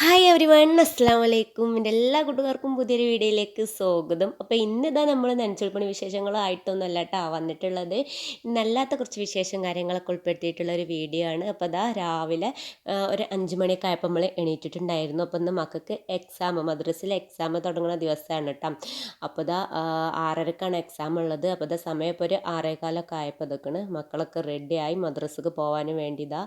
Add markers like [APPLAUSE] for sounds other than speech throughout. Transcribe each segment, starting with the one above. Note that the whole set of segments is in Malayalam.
ഹായ് എവരി വൺ അസ്സാം വലൈക്കും എന്റെ എല്ലാ കൂട്ടുകാർക്കും പുതിയൊരു വീഡിയോയിലേക്ക് സ്വാഗതം. അപ്പോൾ ഇന്നിതാ നമ്മൾ നനച്ചുൾപ്പണി വിശേഷങ്ങളായിട്ടൊന്നുമല്ല കേട്ടോ വന്നിട്ടുള്ളത്. ഇന്നല്ലാത്ത കുറച്ച് വിശേഷം കാര്യങ്ങളൊക്കെ ഉൾപ്പെടുത്തിയിട്ടുള്ള ഒരു വീഡിയോ ആണ്. അപ്പോൾ അതാ രാവിലെ ഒരു അഞ്ച് മണിയൊക്കെ ആയപ്പോൾ നമ്മൾ എണീറ്റിട്ടുണ്ടായിരുന്നു. അപ്പോൾ ഇന്ന് മക്കൾക്ക് എക്സാം മദ്രസിലെ എക്സാം തുടങ്ങുന്ന ദിവസമാണ് കേട്ടോ. അപ്പോൾ ഇതാ ആറരക്കാണ് എക്സാം ഉള്ളത്. അപ്പോൾ ഇതാ സമയം ഇപ്പോൾ ഒരു ആറേകാലൊക്കെ ആയപ്പോൾ ഇതൊക്കെയാണ് മക്കളൊക്കെ റെഡിയായി മദ്രസക്ക് പോകാൻ വേണ്ടി ഇതാ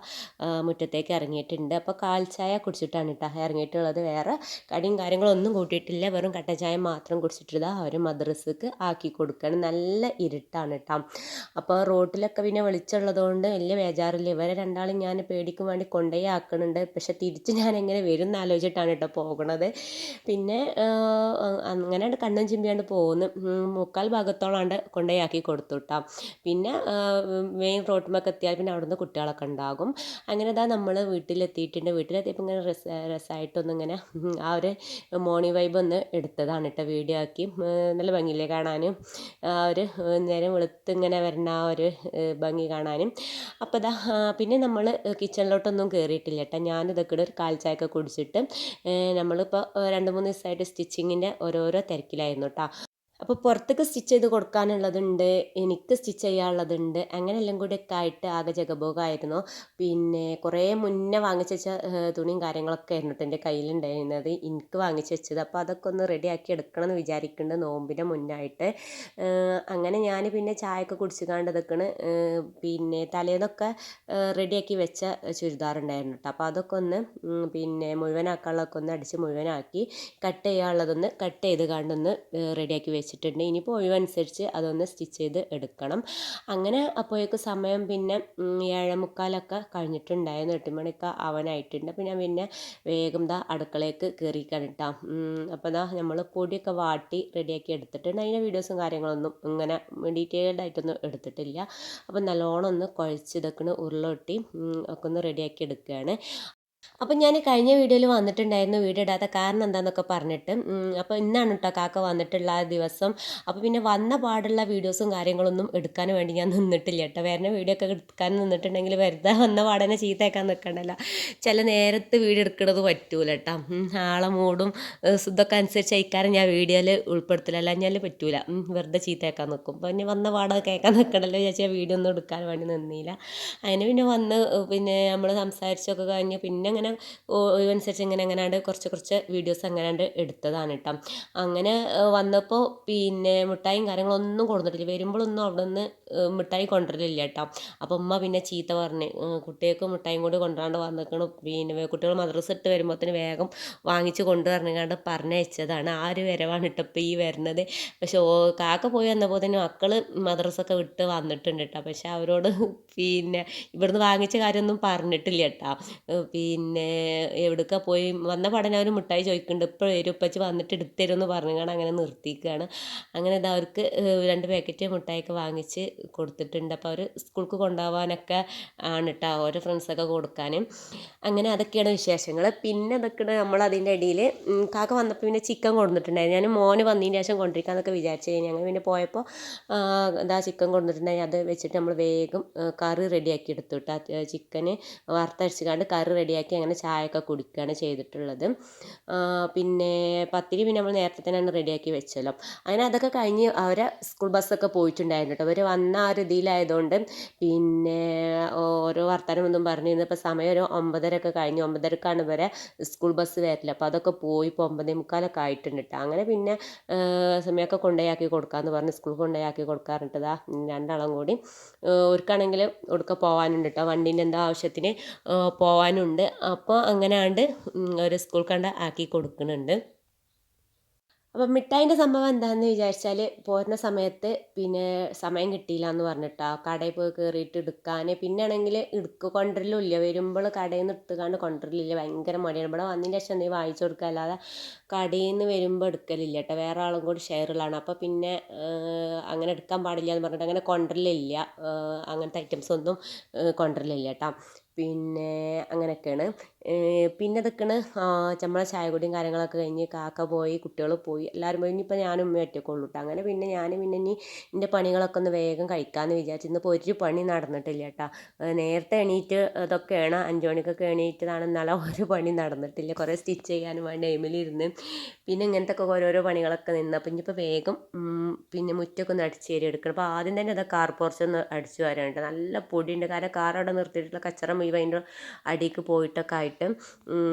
മുറ്റത്തേക്ക് ഇറങ്ങിയിട്ടുണ്ട്. അപ്പോൾ കാൽച്ചായ ചായ കുടിച്ചിട്ടാണ് കേട്ടോ ഇറങ്ങിയിട്ടുള്ളത് വേറെ. കടിയും കാര്യങ്ങളൊന്നും കൂട്ടിയിട്ടില്ല. വെറും കട്ട ചായ മാത്രം കുടിച്ചിട്ടില്ല അവർ മദ്രസക്ക് ആക്കി കൊടുക്കുകയാണ് നല്ല ഇരുട്ടാണ് കേട്ടോ അപ്പോൾ റോട്ടിലൊക്കെ പിന്നെ വെളിച്ചമുള്ളതുകൊണ്ട് വലിയ ബേജാറില്ല. ഇവരെ രണ്ടാളും ഞാൻ പേടിക്കും വേണ്ടി കൊണ്ടുപോയി ആക്കുന്നുണ്ട് പക്ഷെ തിരിച്ച് ഞാൻ എങ്ങനെ വരും എന്ന് ആലോചിച്ചിട്ടാണ് കേട്ടോ പോകുന്നത് പിന്നെ അങ്ങനെ കണ്ണും ചിമ്പിയാണ്ട് പോകുന്നു ഉം, മുക്കാൽ ഭാഗത്തോളാണ്ട് കൊണ്ടുപോയി ആക്കി കൊടുത്തു കേട്ടോ പിന്നെ മെയിൻ റോട്ടുമൊക്കെ എത്തിയാൽ പിന്നെ അവിടുന്ന് കുട്ടികളൊക്കെ ഉണ്ടാകും. അങ്ങനെ ഇതാ നമ്മൾ വീട്ടിലെത്തിയിട്ടുണ്ട്. വീട്ടിലെത്തിയപ്പോൾ ഇങ്ങനെ രസമായിട്ടൊന്നും ഇങ്ങനെ ഉം, ആ ഒരു മോർണിംഗ് വൈബ് ഒന്ന് എടുത്തതാണ് കേട്ടോ വീഡിയോ ആക്കി. നല്ല ഭംഗിയില്ലേ കാണാനും? ആ ഒരു നേരം വെളുത്ത് ഇങ്ങനെ വരുന്ന ആ ഒരു ഭംഗി കാണാനും. അപ്പോൾ ഇതാ പിന്നെ നമ്മൾ കിച്ചണിലോട്ടൊന്നും കയറിയിട്ടില്ല കേട്ടോ ഞാനിതൊക്കെ ഒരു കാൽ ചായയൊക്കെ കുടിച്ചിട്ട് നമ്മളിപ്പോൾ രണ്ട് മൂന്ന് ദിവസമായിട്ട് സ്റ്റിച്ചിങ്ങിന്റെ ഓരോരോ തിരക്കിലായിരുന്നു കേട്ടോ അപ്പോൾ പുറത്തേക്ക് സ്റ്റിച്ച് ചെയ്ത് കൊടുക്കാനുള്ളതുണ്ട് എനിക്ക് സ്റ്റിച്ച് ചെയ്യാനുള്ളതുണ്ട് അങ്ങനെ എല്ലാം കൂടി ഒക്കെ ആയിട്ട് ആകെ ജഗബോഗമായിരുന്നു പിന്നെ കുറേ മുന്നേ വാങ്ങിച്ച് വെച്ച തുണിയും കാര്യങ്ങളൊക്കെ ആയിരുന്നു എന്റെ കയ്യിലുണ്ടായിരുന്നത്. എനിക്ക് വാങ്ങിച്ച് വെച്ചത്. അപ്പോൾ അതൊക്കെ ഒന്ന് റെഡിയാക്കി എടുക്കണം എന്ന് വിചാരിക്കുന്നുണ്ട് നോമ്പിന്റെ മുന്നായിട്ട്. അങ്ങനെ ഞാൻ പിന്നെ ചായയൊക്കെ കുടിച്ച് കണ്ടതൊക്കെയാണ് പിന്നെ തലേന്നൊക്കെ റെഡിയാക്കി വെച്ച ചുരിദാറുണ്ടായിരുന്നു കേട്ടോ. അപ്പോൾ അതൊക്കെ ഒന്ന് പിന്നെ മുഴുവനാക്കാനുള്ളതൊക്കെ ഒന്ന് അടിച്ച് മുഴുവനാക്കി കട്ട് ചെയ്യാനുള്ളതൊന്ന് കട്ട് ചെയ്ത് കണ്ടൊന്ന് റെഡിയാക്കി വെച്ചിട്ടുണ്ട്. ഇനിയിപ്പോൾ ഒഴിവനുസരിച്ച് അതൊന്ന് സ്റ്റിച്ച് ചെയ്ത് എടുക്കണം. അങ്ങനെ അപ്പോഴേക്ക് സമയം പിന്നെ ഏഴേമുക്കാലൊക്കെ ഏഴേ മുക്കാലൊക്കെ കഴിഞ്ഞിട്ടുണ്ടായിരുന്നു. എട്ട് മണിയൊക്കെ ആവാനായിട്ടുണ്ട്. അപ്പോൾ ഞാൻ പിന്നെ വേഗം ദാ അടുക്കളയ്ക്ക് കയറിക്കാൻ കണിട്ടാം അപ്പോൾ ദാ നമ്മൾ പൊടിയൊക്കെ വാട്ടി റെഡിയാക്കി എടുത്തിട്ടുണ്ട്. അതിന്റെ വീഡിയോസും കാര്യങ്ങളൊന്നും ഇങ്ങനെ ഡീറ്റെയിൽഡ് ആയിട്ടൊന്നും എടുത്തിട്ടില്ല. അപ്പോൾ നല്ലോണം ഒന്ന് കുഴച്ച് ഇതൊക്കെ ഉരുളൊട്ടി ഒക്കെ ഒന്ന് റെഡിയാക്കി എടുക്കുകയാണ് അപ്പം ഞാൻ കഴിഞ്ഞ വീഡിയോയിൽ വന്നിട്ടുണ്ടായിരുന്നു വീഡിയോ ഇടാത്ത കാരണം എന്താണെന്നൊക്കെ പറഞ്ഞിട്ട്. അപ്പോൾ ഇന്നാണ് കേട്ടോ കാക്ക വന്നിട്ടുള്ള ദിവസം. അപ്പോൾ പിന്നെ വന്ന പാടുള്ള വീഡിയോസും കാര്യങ്ങളൊന്നും എടുക്കാൻ വേണ്ടി ഞാൻ നിന്നിട്ടില്ല കേട്ടോ വരുന്ന വീഡിയോ ഒക്കെ എടുക്കാൻ നിന്നിട്ടുണ്ടെങ്കിൽ വെറുതെ വന്ന പാടനെ ചീത്തയാക്കാൻ നിൽക്കണ്ടല്ലോ ചില നേരത്ത് വീഡിയോ എടുക്കണത് പറ്റൂല കേട്ടോ ആളെ മൂടും സുദ്ധമൊക്കെ അനുസരിച്ച് അയക്കാരം ഞാൻ വീഡിയോയിൽ ഉൾപ്പെടുത്തില്ല അല്ലാഞ്ഞാൽ പറ്റൂല. വെറുതെ ചീത്തയാക്കാൻ നിൽക്കും അപ്പോൾ ഇനി വന്ന പാടം കേൾക്കാൻ നിൽക്കണമല്ലോ വിചാരിച്ചാൽ വീഡിയോ ഒന്നും എടുക്കാൻ വേണ്ടി നിന്നില്ല. അങ്ങനെ പിന്നെ വന്ന് പിന്നെ നമ്മൾ സംസാരിച്ചൊക്കെ കഴിഞ്ഞ് പിന്നെ അങ്ങനെ അനുസരിച്ച് ഇങ്ങനെ എങ്ങനെയാണ്ട് കുറച്ച് കുറച്ച് വീഡിയോസ് എങ്ങനെയാണ്ട് എടുത്തതാണ് കേട്ടോ. അങ്ങനെ വന്നപ്പോൾ പിന്നെ മിഠായിയും കാര്യങ്ങളൊന്നും കൊടുത്തിട്ടില്ല വരുമ്പോഴൊന്നും അവിടെ നിന്ന് മിഠായി കൊണ്ടുവരലില്ല കേട്ടോ അപ്പോൾ ഉമ്മ പിന്നെ ചീത്ത പറഞ്ഞ് കുട്ടികൾക്ക് മിഠായിയും കൂടി കൊണ്ടുവരാണ്ട് വന്നിരിക്കണം പിന്നെ കുട്ടികൾ മദ്രസ ഇട്ട് വരുമ്പോഴത്തേന് വേഗം വാങ്ങിച്ച് കൊണ്ടുവരണിങ്ങാണ്ട് പറഞ്ഞയച്ചതാണ്. ആ ഒരു വരവാണ് കേട്ടോ ഇപ്പോൾ ഈ വരുന്നത്. പക്ഷെ ഓ കാക്ക പോയി വന്നപ്പോൾ തന്നെ മക്കൾ മദ്രസൊക്കെ വിട്ട് വന്നിട്ടുണ്ട് കേട്ടോ പക്ഷെ അവരോട് പിന്നെ ഇവിടുന്ന് വാങ്ങിച്ച കാര്യമൊന്നും പറഞ്ഞിട്ടില്ല കേട്ടോ പിന്നെ എവിടേക്കാ പോയി വന്ന പഠനം അവർ മിഠായി ചോദിക്കുന്നുണ്ട്. ഇപ്പോൾ വരും ഉപ്പച്ച് വന്നിട്ട് എടുത്തു തരുമെന്ന് പറഞ്ഞുകൊണ്ട് അങ്ങനെ നിർത്തിക്കുകയാണ് അങ്ങനെ ഇതാ അവർക്ക് രണ്ട് പാക്കറ്റ് മിഠായിയൊക്കെ വാങ്ങിച്ച് കൊടുത്തിട്ടുണ്ട്. അപ്പോൾ അവർ സ്കൂൾക്ക് കൊണ്ടുപോകാനൊക്കെ ആണ് കേട്ടോ ഓരോ ഫ്രണ്ട്സൊക്കെ കൊടുക്കാനും. അങ്ങനെ അതൊക്കെയാണ് വിശേഷങ്ങൾ പിന്നെ അതൊക്കെയാണ് നമ്മൾ അതിന്റെ ഇടയിൽ കാക്ക വന്നപ്പോൾ പിന്നെ ചിക്കൻ കൊണ്ടുവന്നിട്ടുണ്ടായിരുന്നു. ഞാൻ മോന് വന്നതിന് ശേഷം കൊണ്ടിരിക്കാമെന്നൊക്കെ വിചാരിച്ചു ഞങ്ങൾ പിന്നെ പോയപ്പോൾ എന്താ ചിക്കൻ കൊണ്ടുവന്നിട്ടുണ്ടായി. അത് വെച്ചിട്ട് നമ്മൾ വേഗം കറി റെഡിയാക്കി എടുത്തു കേട്ടോ ചിക്കന് വറുത്തരച്ചുകൊണ്ട് കറി റെഡിയാക്കി അങ്ങനെ ചായയൊക്കെ കുടിക്കുകയാണ് ചെയ്തിട്ടുള്ളത്. പിന്നെ പത്തിരി പിന്നെ നമ്മൾ നേരത്തെ തന്നെയാണ് റെഡിയാക്കി വെച്ചല്ലോ. അങ്ങനെ അതൊക്കെ കഴിഞ്ഞ് അവരെ സ്കൂൾ ബസ്സൊക്കെ പോയിട്ടുണ്ടായിരുന്നു കേട്ടോ അവർ വന്ന ആ ഒരു പിന്നെ ഓരോ വർത്തമാനം ഒന്നും പറഞ്ഞിരുന്നു ഇപ്പോൾ സമയം ഒരു ഒമ്പതരയൊക്കെ കഴിഞ്ഞ്. ഒമ്പതരക്കാണ് വരെ സ്കൂൾ ബസ് വരില്ല അപ്പോൾ അതൊക്കെ പോയി ഇപ്പോൾ ഒമ്പതേ മുക്കാലൊക്കെ ആയിട്ടുണ്ട് കേട്ടോ. അങ്ങനെ പിന്നെ സമയമൊക്കെ കൊണ്ടുപോയാക്കി കൊടുക്കാമെന്ന് പറഞ്ഞ് സ്കൂൾ കൊണ്ടുപോയാക്കി കൊടുക്കാറുണ്ടതാ രണ്ടാളും കൂടി. ഒരുക്കാണെങ്കിൽ ഒടുക്ക പോകാനുണ്ട് കേട്ടോ. വണ്ടീന്റെ എന്താ ആവശ്യത്തിന് പോകാനുണ്ട് അപ്പോൾ അങ്ങനെയാണ്ട് ഒരു സ്കൂൾ കണ്ട ആക്കി കൊടുക്കുന്നുണ്ട്. അപ്പം മിഠായിന്റെ സംഭവം എന്താണെന്ന് വിചാരിച്ചാൽ പോരുന്ന സമയത്ത് പിന്നെ സമയം കിട്ടിയില്ല എന്ന് പറഞ്ഞിട്ടാ. കടയിൽ പോയി കയറിയിട്ട് എടുക്കാൻ പിന്നെ ആണെങ്കിൽ എടുക്ക കൊണ്ടുവരലും ഇല്ല വരുമ്പോൾ കടയിൽ നിന്ന് എടുത്തുകൊണ്ട് കൊണ്ടുവരലില്ല. ഭയങ്കര മടിയാണ്. ഇവിടെ വന്നതിന് ശേഷം എന്തെങ്കിലും വായിച്ചു കൊടുക്കുക. അല്ലാതെ കടയിൽ നിന്ന് വരുമ്പോൾ എടുക്കലില്ല കേട്ടോ. വേറെ ആളും കൂടി ഷെയറിലാണ്. അപ്പോൾ പിന്നെ അങ്ങനെ എടുക്കാൻ പാടില്ല എന്ന് പറഞ്ഞിട്ട് അങ്ങനെ കൊണ്ടുവരലില്ല. അങ്ങനത്തെ ഐറ്റംസ് ഒന്നും കൊണ്ടുവരലില്ല കേട്ടോ. പിന്നെ അങ്ങനെയൊക്കെയാണ്. പിന്നെ ഇതൊക്കെയാണ് നമ്മളെ ചായകുടിയും കാര്യങ്ങളൊക്കെ കഴിഞ്ഞ് കാക്ക പോയി കുട്ടികൾ പോയി എല്ലാവരും പോയി. ഇനിയിപ്പോൾ ഞാനും ഉമ്മയും ഒറ്റക്കുള്ളൂ കേട്ടോ അങ്ങനെ പിന്നെ ഞാൻ പിന്നെ ഇനി എന്റെ പണികളൊക്കെ ഒന്ന് വേഗം കഴിക്കാമെന്ന് വിചാരിച്ചു ഇന്നിപ്പോൾ ഒരു പണി നടന്നിട്ടില്ല കേട്ടോ നേരത്തെ എണീറ്റ് ഇതൊക്കെയാണ് അഞ്ചു മണിക്കൊക്കെ എണീറ്റതാണ്. ഒരു പണി നടന്നിട്ടില്ല. കുറേ സ്റ്റിച്ച് ചെയ്യാനും വേണ്ട ടൈമിലിരുന്ന്. പിന്നെ ഇങ്ങനത്തെ ഒക്കെ ഓരോരോ പണികളൊക്കെ നിന്ന്. അപ്പം ഇനിയിപ്പോൾ വേഗം പിന്നെ മുറ്റൊക്കെ ഒന്ന് അടിച്ച് കയറി എടുക്കണം. അപ്പോൾ ആദ്യം തന്നെ അത് കാർ പോർച്ച് ഒന്ന് അടിച്ചു വരാനുണ്ട് നല്ല പൊടിയുണ്ട്. കാരണം കാർ അവിടെ നിർത്തിയിട്ടുള്ള കച്ചറ മുഴുവൻ അതിന്റെ അടിക്ക് പോയിട്ടൊക്കെ ആയിട്ട്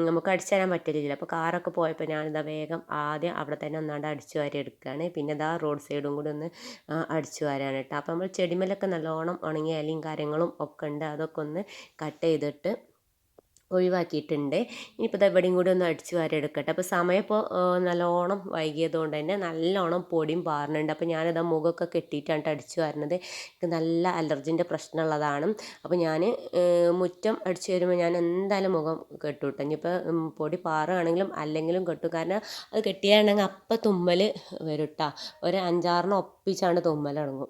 നമുക്ക് അടിച്ചു തരാൻ പറ്റില്ല അപ്പോൾ കാറൊക്കെ പോയപ്പോൾ ഞാനിതാ വേഗം ആദ്യം അവിടെ തന്നെ ഒന്നാണ്ട് അടിച്ചു വാരി എടുക്കുകയാണ് പിന്നെ ഇതാ റോഡ് സൈഡും കൂടി ഒന്ന് അടിച്ചു വാരാണ് കേട്ടോ. അപ്പോൾ നമ്മൾ ചെടിമേലൊക്കെ നല്ലോണം ഉണങ്ങിയ ഇലയും കാര്യങ്ങളും ഒക്കെ ഉണ്ട് അതൊക്കെ ഒന്ന് കട്ട് ചെയ്തിട്ട് ഒഴിവാക്കിയിട്ടുണ്ട്. ഇനിയിപ്പോൾ ഇത് എവിടെയും കൂടി ഒന്ന് അടിച്ച് വാരി എടുക്കട്ടെ. അപ്പോൾ സമയം ഇപ്പോൾ നല്ലോണം വൈകിയതുകൊണ്ട് തന്നെ നല്ലോണം പൊടിയും പാറുന്നുണ്ട് അപ്പോൾ ഞാനിത് മുഖമൊക്കെ കെട്ടിയിട്ടാണ് അടിച്ചു വരുന്നത്. എനിക്ക് നല്ല അലർജിന്റെ പ്രശ്നമുള്ളതാണ്. അപ്പോൾ ഞാൻ മുറ്റം അടിച്ചു വരുമ്പോൾ ഞാൻ എന്തായാലും മുഖം കെട്ടൂട്ടോ ഇനി ഇനിയിപ്പോൾ പൊടി പാറുകയാണെങ്കിലും അല്ലെങ്കിലും കെട്ടു. കാരണം അത് കെട്ടിയാണെങ്കിൽ അപ്പം തുമ്മൽ വരും കേട്ടോ. ഒരു അഞ്ചാറിന് ഒപ്പിച്ചാണ് തുമ്മൽ തുടങ്ങും.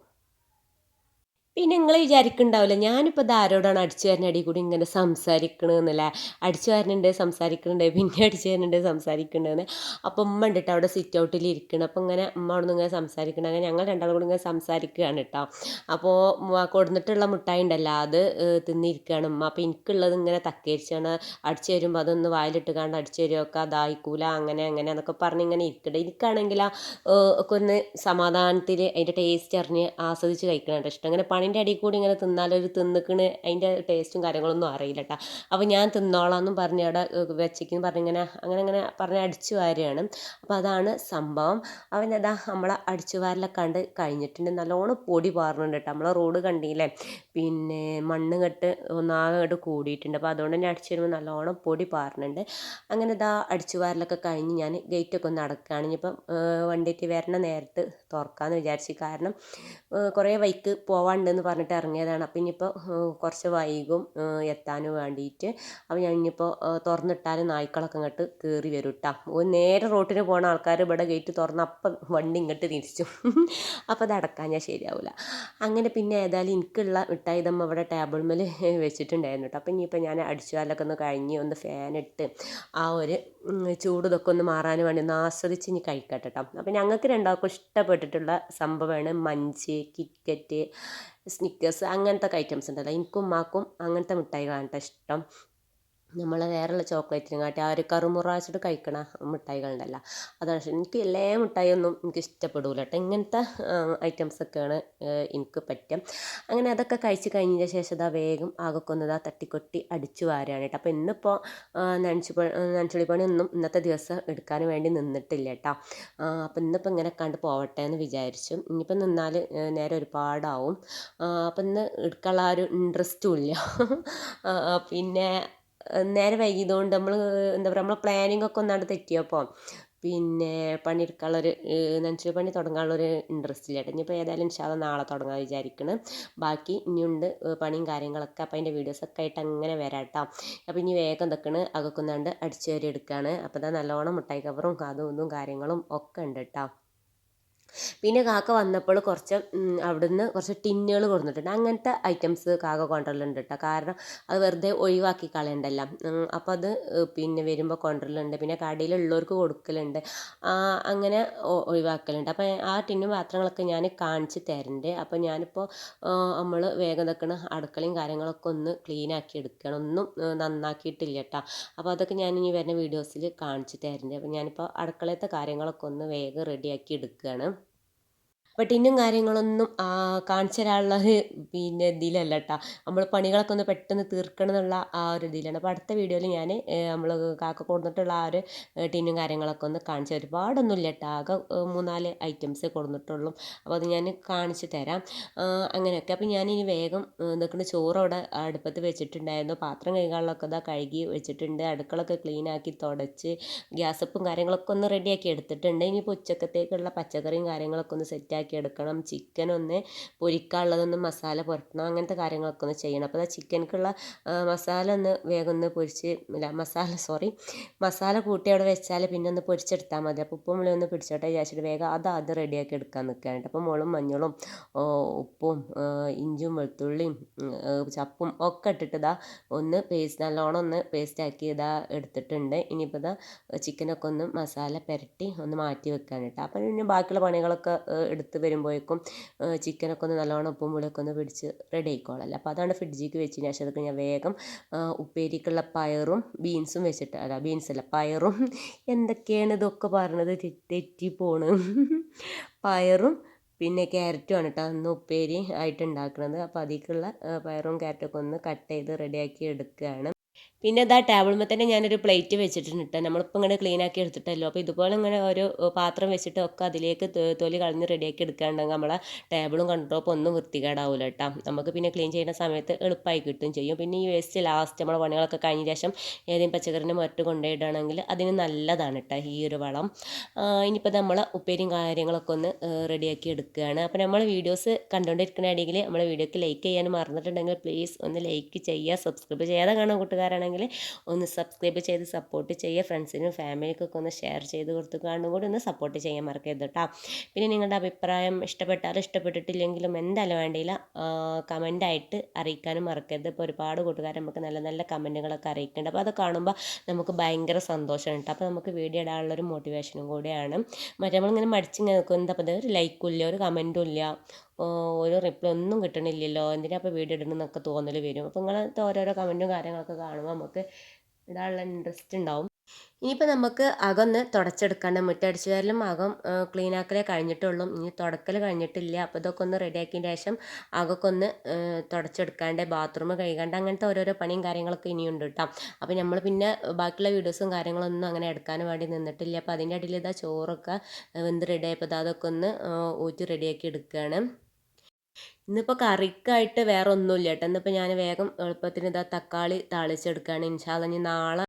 പിന്നെ നിങ്ങൾ വിചാരിക്കുന്നുണ്ടാവില്ല ഞാനിപ്പോൾ ഇതാരോടാണ് അടിച്ചു വരുന്ന അടി കൂടി ഇങ്ങനെ സംസാരിക്കണമെന്നല്ലേ അടിച്ചു വരുന്നുണ്ട് സംസാരിക്കുന്നുണ്ട് പിന്നെ അടിച്ചു വരുന്നുണ്ട് സംസാരിക്കുന്നുണ്ടെന്ന് അപ്പോൾ ഉമ്മ ഉണ്ട് കേട്ടോ അവിടെ സിറ്റ് ഔട്ടിൽ ഇരിക്കണം. അപ്പോൾ ഇങ്ങനെ ഉമ്മ അവിടെ നിന്ന് ഇങ്ങനെ സംസാരിക്കണം. അങ്ങനെ ഞങ്ങൾ രണ്ടാളും കൂടി ഇങ്ങനെ സംസാരിക്കുകയാണ് കേട്ടോ അപ്പോൾ കൊടുന്നിട്ടുള്ള മുട്ടായി ഉണ്ടല്ലോ അത് തിന്നിരിക്കുകയാണ് ഉമ്മ. അപ്പോൾ എനിക്കുള്ളത് ഇങ്ങനെ തക്കേരിച്ചാണ്. അടിച്ചു വരുമ്പോൾ അതൊന്ന് വായിലിട്ട് കാണാൻ അടിച്ചു വരുമൊക്കെ അതായിക്കൂല. അങ്ങനെ അങ്ങനെ എന്നൊക്കെ പറഞ്ഞ് ഇങ്ങനെ ഇരിക്കട്ടെ എനിക്കാണെങ്കിൽ ഒക്കെ ഒന്ന് സമാധാനത്തിൽ അതിന്റെ ടേസ്റ്റ് അറിഞ്ഞ് ആസ്വദിച്ച് കഴിക്കണം കേട്ടോ ഇഷ്ടം. അങ്ങനെ പണിന്റെ അടിയിൽ കൂടി ഇങ്ങനെ തിന്നാലൊരു തിന്നിക്കണ്. അതിന്റെ ടേസ്റ്റും കാര്യങ്ങളൊന്നും അറിയില്ല കേട്ടോ അപ്പോൾ ഞാൻ തിന്നോളാം എന്നും പറഞ്ഞ് അവിടെ വെച്ചേക്കും പറഞ്ഞിങ്ങനെ അങ്ങനെ അങ്ങനെ പറഞ്ഞ് അടിച്ചു വാരുകയാണ്. അപ്പോൾ അതാണ് സംഭവം. അവനതാ നമ്മളെ അടിച്ചു വാരലൊക്കെ കണ്ട് കഴിഞ്ഞിട്ടുണ്ട്. നല്ലോണം പൊടി പാറുന്നുണ്ട് കേട്ടോ. നമ്മളെ റോഡ് കണ്ടില്ലേ? പിന്നെ മണ്ണ് കെട്ട് ഒന്നാകെ കൂടിയിട്ടുണ്ട്. അപ്പോൾ അതുകൊണ്ട് തന്നെ അടിച്ചു വരുമ്പോൾ നല്ലോണം പൊടി പാറുന്നുണ്ട് അങ്ങനെ ഇതാ അടിച്ചു വാരലൊക്കെ കഴിഞ്ഞ് ഞാൻ ഗേറ്റൊക്കെ ഒന്ന് അടക്കുകയാണ് ഇനിയിപ്പം വണ്ടിയിട്ട് വരണ നേരത്ത് തുറക്കാമെന്ന് വിചാരിച്ചു. കാരണം കുറേ വൈക്ക് പോവാണ്ട് എന്ന് പറഞ്ഞിട്ട് ഇറങ്ങിയതാണ്. അപ്പം ഇനിയിപ്പോൾ കുറച്ച് വൈകും എത്താൻ വേണ്ടിയിട്ട് അപ്പം ഞാൻ ഇനിയിപ്പോൾ തുറന്നിട്ടാൽ നായ്ക്കളൊക്കെ ഇങ്ങോട്ട് കയറി വരും കേട്ടോ ഒരു നേരെ റോട്ടിന് പോണ ആൾക്കാർ ഇവിടെ ഗേറ്റ് തുറന്ന് അപ്പം വണ്ടി ഇങ്ങോട്ട് തിരിച്ചു. [LAUGHS] അപ്പോൾ അത് അടക്കാൻ ഞാൻ ശരിയാവില്ല അങ്ങനെ പിന്നെ ഏതായാലും എനിക്കുള്ള മിഠായി ഇതമ്മ ഇവിടെ ടേബിൾ മേൽ വെച്ചിട്ടുണ്ടായിരുന്നു കേട്ടോ അപ്പം ഇനിയിപ്പോൾ ഞാൻ അടിച്ചുകാലൊക്കെ ഒന്ന് കഴിഞ്ഞ് ഒന്ന് ഫാനിട്ട് ആ ഒരു ചൂട് ഇതൊക്കെ ഒന്ന് മാറാൻ വേണ്ടി ഒന്ന് ആസ്വദിച്ച് ഇനി കഴിക്കട്ടെ കേട്ടോ അപ്പം ഞങ്ങൾക്ക് രണ്ടാൾക്കും ഇഷ്ടപ്പെട്ടിട്ടുള്ള സംഭവമാണ് മഞ്ച് കിറ്റ്കറ്റ് സ്നിക്കേഴ്സ് അങ്ങനത്തെ ഐറ്റംസ് ഉണ്ടല്ലോ. എനിക്കും ഉമ്മാക്കും അങ്ങനത്തെ മിഠായികളാണ് കേട്ടോ ഇഷ്ടം. നമ്മൾ വേറെയുള്ള ചോക്ലേറ്റിനെക്കാട്ടി ആ ഒരു കറുമുറാച്ചിട്ട് കഴിക്കണ മിഠായികളുണ്ടല്ലോ. അതാണ് എനിക്ക് എല്ലാ മിഠായിയൊന്നും എനിക്ക് ഇഷ്ടപ്പെടില്ല കേട്ടോ. ഇങ്ങനത്തെ ഐറ്റംസൊക്കെയാണ് എനിക്ക് പറ്റും അങ്ങനെ അതൊക്കെ കഴിച്ച് കഴിഞ്ഞതിന് ശേഷം ഇതാ വേഗം ആകെക്കൊന്ന് ഇതാ തട്ടിക്കൊട്ടി അടിച്ചു വാരാണ് കേട്ടോ. അപ്പോൾ ഇന്നിപ്പോൾ നനച്ചു നനച്ചുള്ളി പണിയൊന്നും ഇന്നത്തെ ദിവസം എടുക്കാൻ വേണ്ടി നിന്നിട്ടില്ല കേട്ടോ. അപ്പോൾ ഇന്നിപ്പോൾ ഇങ്ങനെ കണ്ട് പോവട്ടെ എന്ന് വിചാരിച്ചു. ഇനിയിപ്പോൾ നിന്നാൽ നേരെ ഒരുപാടാവും. അപ്പം ഇന്ന് എടുക്കാനുള്ള ആ ഒരു ഇൻട്രസ്റ്റും ഇല്ല. പിന്നെ നേരെ വൈകിയതുകൊണ്ട് നമ്മൾ എന്താ പറയുക നമ്മളെ പ്ലാനിങ് ഒക്കെ ഒന്നാണ്ട് തെറ്റിയപ്പോൾ പിന്നെ പണിയെടുക്കാനുള്ളൊരു നനച്ചു പണി തുടങ്ങാനുള്ളൊരു ഇൻട്രസ്റ്റ് ഇല്ല. ഇനിയിപ്പോൾ ഏതായാലും ഇൻഷാല്ല നാളെ തുടങ്ങാൻ വിചാരിക്കണം. ബാക്കി ഇനിയുണ്ട് പണിയും കാര്യങ്ങളൊക്കെ. അപ്പോൾ അതിന്റെ വീഡിയോസൊക്കെ ആയിട്ട് അങ്ങനെ വരാം കേട്ടോ അപ്പോൾ ഇനി വേഗം എന്തൊക്കെയാണ് അകക്കുന്നാണ്ട് അടിച്ചു കയറി എടുക്കുകയാണ് അപ്പോൾ ഇതാ നല്ലോണം മുട്ടായി കവറും അതും ഇതും കാര്യങ്ങളും ഒക്കെ ഉണ്ട് കേട്ടോ പിന്നെ കാക്ക വന്നപ്പോൾ കുറച്ച് അവിടുന്ന് കുറച്ച് ടിന്നുകൾ കൊടുത്തിട്ടുണ്ട്. അങ്ങനത്തെ ഐറ്റംസ് കാക്ക കൊണ്ടുവരലുണ്ട് കേട്ടോ. കാരണം അത് വെറുതെ ഒഴിവാക്കി കളയണ്ടല്ലോ. അപ്പോൾ അത് പിന്നെ വരുമ്പോൾ കൊണ്ടുവരലുണ്ട്. പിന്നെ കടയിലുള്ളവർക്ക് കൊടുക്കലുണ്ട്. അങ്ങനെ ഒഴിവാക്കലുണ്ട്. അപ്പോൾ ആ ടിന്നും പാത്രങ്ങളൊക്കെ ഞാൻ കാണിച്ച് തരുന്നുണ്ട് അപ്പോൾ ഞാനിപ്പോൾ നമ്മൾ വേഗം നിൽക്കണ അടുക്കളയും കാര്യങ്ങളൊക്കെ ഒന്ന് ക്ലീൻ ആക്കി എടുക്കണം. ഒന്നും നന്നാക്കിയിട്ടില്ല കേട്ടോ. അപ്പോൾ അതൊക്കെ ഞാൻ ഇനി വരുന്ന വീഡിയോസിൽ കാണിച്ച് തരുന്നുണ്ട് അപ്പോൾ ഞാനിപ്പോൾ അടുക്കളത്തെ കാര്യങ്ങളൊക്കെ ഒന്ന് വേഗം റെഡിയാക്കി എടുക്കുകയാണ് അപ്പോൾ ടിന്നും കാര്യങ്ങളൊന്നും കാണിച്ചു തരാനുള്ള ഒരു പിന്നെ ഇതിലല്ല കേട്ടോ നമ്മൾ പണികളൊക്കെ ഒന്ന് പെട്ടെന്ന് തീർക്കണം എന്നുള്ള ആ ഒരു ഇതിലാണ്. അപ്പോൾ അടുത്ത വീഡിയോയിൽ ഞാൻ നമ്മൾ കാക്ക കൊടുത്തിട്ടുള്ള ആ ഒരു ടിന്നും കാര്യങ്ങളൊക്കെ ഒന്ന് കാണിച്ചു ഒരുപാടൊന്നും ഇല്ല കേട്ടോ ആകെ മൂന്നാൽ ഐറ്റംസ് കൊടുത്തിട്ടുള്ളൂ അപ്പോൾ അത് ഞാൻ കാണിച്ചു തരാം. അങ്ങനെയൊക്കെ. അപ്പോൾ ഞാൻ ഇനി വേഗം നിൽക്കുന്ന ചോറ് അവിടെ അടുപ്പത്ത് വെച്ചിട്ടുണ്ടായിരുന്നു. പാത്രം കഴുകാനുള്ളതൊക്കെ ഇതാ കഴുകി വെച്ചിട്ടുണ്ട്. അടുക്കളൊക്കെ ക്ലീൻ ആക്കി തുടച്ച് ഗ്യാസപ്പും കാര്യങ്ങളൊക്കെ ഒന്ന് റെഡിയാക്കി എടുത്തിട്ടുണ്ട്. ഇനിയിപ്പോൾ ഉച്ചക്കത്തേക്കുള്ള പച്ചക്കറിയും കാര്യങ്ങളൊക്കെ ഒന്ന് റെഡിയാക്കി എടുക്കണം. ചിക്കൻ ഒന്ന് പൊരിക്കാനുള്ളതൊന്ന് മസാല പുരട്ടണം. അങ്ങനത്തെ കാര്യങ്ങളൊക്കെ ഒന്ന് ചെയ്യണം. അപ്പോൾ ചിക്കൻക്കുള്ള മസാല ഒന്ന് വേഗം ഒന്ന് പൊരിച്ച് അല്ല മസാല സോറി മസാല കൂട്ടി അവിടെ വെച്ചാൽ പിന്നെ ഒന്ന് പൊരിച്ചെടുത്താൽ മതി. അപ്പോൾ ഉപ്പും മുളി ഒന്ന് പിടിച്ചോട്ടെ വിചാരിച്ചിട്ട് വേഗം അത് അത് റെഡിയാക്കി എടുക്കാൻ നിൽക്കാനായിട്ട് അപ്പോൾ മുളും മഞ്ഞളും ഉപ്പും ഇഞ്ചും വെളുത്തുള്ളിയും ചപ്പും ഒക്കെ ഇട്ടിട്ട് ഇതാ ഒന്ന് പേസ്റ്റ് നല്ലോണം ഒന്ന് പേസ്റ്റാക്കി ഇതാ എടുത്തിട്ടുണ്ട്. ഇനിയിപ്പോൾ ഇതാ ചിക്കനൊക്കെ ഒന്ന് മസാല പുരട്ടി ഒന്ന് മാറ്റി വെക്കാനായിട്ട്. അപ്പോൾ അപ്പം പിന്നെ ബാക്കിയുള്ള പണികളൊക്കെ എടുത്ത് വരുമ്പോഴേക്കും ചിക്കനൊക്കെ ഒന്ന് നല്ലോണം ഉപ്പും പുളിയൊക്കെ ഒന്ന് പിടിച്ച് റെഡി ആയിക്കോളല്ലോ. അപ്പോൾ അതാണ് ഫ്രിഡ്ജിലേക്ക് വെച്ചതിന് ശേഷം അതൊക്കെ ഞാൻ വേഗം ഉപ്പേരിക്കുള്ള പയറും ബീൻസും വെച്ചിട്ട് അല്ല ബീൻസ് അല്ല പയറും [LAUGHS] എന്തൊക്കെയാണ് ഇതൊക്കെ പറഞ്ഞത് തെറ്റി പോണ്. [LAUGHS] പയറും പിന്നെ ക്യാരറ്റും ആണ് കേട്ടോ അന്ന് ഉപ്പേരി ആയിട്ട് ഉണ്ടാക്കുന്നത് അപ്പോൾ അതിലേക്കുള്ള പയറും ക്യാരറ്റൊക്കെ ഒന്ന് കട്ട് ചെയ്ത് റെഡിയാക്കി എടുക്കുകയാണ് പിന്നെ ഇതാ ടേബിൾമേ തന്നെ ഞാനൊരു പ്ലേറ്റ് വെച്ചിട്ടുണ്ട് കേട്ടോ നമ്മളിപ്പോൾ ഇങ്ങനെ ക്ലീൻ ആക്കി എടുത്തിട്ടല്ലോ. അപ്പോൾ ഇതുപോലെ ഇങ്ങനെ ഒരു പാത്രം വെച്ചിട്ട് ഒക്കെ അതിലേക്ക് തൊലി കളഞ്ഞ് റെഡിയാക്കി എടുക്കാണ്ടെങ്കിൽ നമ്മളെ ടേബിളും കൺട്രോപ്പ് ഒന്നും വൃത്തികേടാവില്ല കേട്ടോ നമുക്ക് പിന്നെ ക്ലീൻ ചെയ്യുന്ന സമയത്ത് എളുപ്പമായി കിട്ടും ചെയ്യും. പിന്നെ ഈ വേസ്റ്റ് ലാസ്റ്റ് നമ്മളെ പണികളൊക്കെ കഴിഞ്ഞ ശേഷം ഏതെങ്കിലും പച്ചക്കറിന്റെ മറ്റു കൊണ്ടുപോയിടുകയാണെങ്കിൽ അതിന് നല്ലതാണ് കേട്ടോ ഈ ഒരു വളം. ഇനിയിപ്പോൾ നമ്മൾ ഉപ്പേരിയും കാര്യങ്ങളൊക്കെ ഒന്ന് റെഡിയാക്കി എടുക്കുകയാണ്. അപ്പോൾ നമ്മൾ വീഡിയോസ് കണ്ടുകൊണ്ടിരിക്കുന്നതാണെങ്കിൽ നമ്മളെ വീഡിയോക്ക് ലൈക്ക് ചെയ്യാൻ മറന്നിട്ടുണ്ടെങ്കിൽ പ്ലീസ് ഒന്ന് ലൈക്ക് ചെയ്യുക സബ്സ്ക്രൈബ് ചെയ്യാതെ കാണുക കൂട്ടുകാരാണെങ്കിൽ ഒന്ന് സബ്സ്ക്രൈബ് ചെയ്ത് സപ്പോർട്ട് ചെയ്യുക. ഫ്രണ്ട്സിനും ഫാമിലിക്കൊക്കെ ഒന്ന് ഷെയർ ചെയ്ത് കൊടുത്ത് കാണും കൂടി ഒന്ന് സപ്പോർട്ട് ചെയ്യാൻ മറക്കരുത് കേട്ടോ പിന്നെ നിങ്ങളുടെ അഭിപ്രായം ഇഷ്ടപ്പെട്ടാലും ഇഷ്ടപ്പെട്ടിട്ടില്ലെങ്കിലും എന്തായാലും വേണ്ടിയില്ല. കമന്റായിട്ട് അറിയിക്കാനും മറക്കരുത്. ഇപ്പോൾ ഒരുപാട് കൂട്ടുകാർ നമുക്ക് നല്ല നല്ല കമന്റുകളൊക്കെ അറിയിക്കുന്നുണ്ട്. അപ്പോൾ അത് കാണുമ്പോൾ നമുക്ക് ഭയങ്കര സന്തോഷമാണ് കേട്ടോ അപ്പോൾ നമുക്ക് വീഡിയോ ഇടാനുള്ളൊരു മോട്ടിവേഷനും കൂടിയാണ്. മറ്റേ നമ്മളിങ്ങനെ മടിച്ചിങ്ങനെ നിൽക്കും എന്താ ഒരു ലൈക്കും ഇല്ല ഒരു കമന്റും ഇല്ല. ഒരു റിപ്ലൈ ഒന്നും കിട്ടണില്ലല്ലോ. എന്തിനാ ഇപ്പോൾ വീഡിയോ ഇടണമെന്നൊക്കെ തോന്നൽ വരും. അപ്പോൾ ഇങ്ങനത്തെ ഓരോരോ കമന്റും കാര്യങ്ങളൊക്കെ കാണുമ്പോൾ നമുക്ക് ഇടാനുള്ള ഇൻട്രസ്റ്റ് ഉണ്ടാവും ഇനിയിപ്പോൾ നമുക്ക് അകൊന്ന് തുടച്ചെടുക്കാണ്ട് മുറ്റടിച്ചു വരലും അകം ക്ലീൻ ആക്കലേ കഴിഞ്ഞിട്ടുള്ളൂ. ഇനി തുടക്കൽ കഴിഞ്ഞിട്ടില്ല. അപ്പോൾ ഇതൊക്കെ ഒന്ന് റെഡിയാക്കിയതിന് ശേഷം അകൊക്കെ ഒന്ന് തുടച്ചെടുക്കാണ്ട് ബാത്റൂം കഴുകാണ്ട് അങ്ങനത്തെ ഓരോരോ പണിയും കാര്യങ്ങളൊക്കെ ഇനിയുണ്ട് കേട്ടോ അപ്പോൾ നമ്മൾ പിന്നെ ബാക്കിയുള്ള വീഡിയോസും കാര്യങ്ങളൊന്നും അങ്ങനെ എടുക്കാൻ വേണ്ടി നിന്നിട്ടില്ല. അപ്പോൾ അതിന്റെ ഇടയിൽ ഇതാ ചോറൊക്കെ വെന്ത് റെഡി ആയപ്പോൾ അതൊക്കെ ഒന്ന് ഊറ്റി റെഡിയാക്കി എടുക്കുകയാണ് ഇന്നിപ്പോൾ കറിക്കായിട്ട് വേറെ ഒന്നുമില്ല കേട്ടോ. ഇന്നിപ്പോൾ ഞാൻ വേഗം എളുപ്പത്തിന് ഇതാ തക്കാളി താളിച്ചെടുക്കുകയാണ് ഇൻഷാല്ല ഇനി നാളെ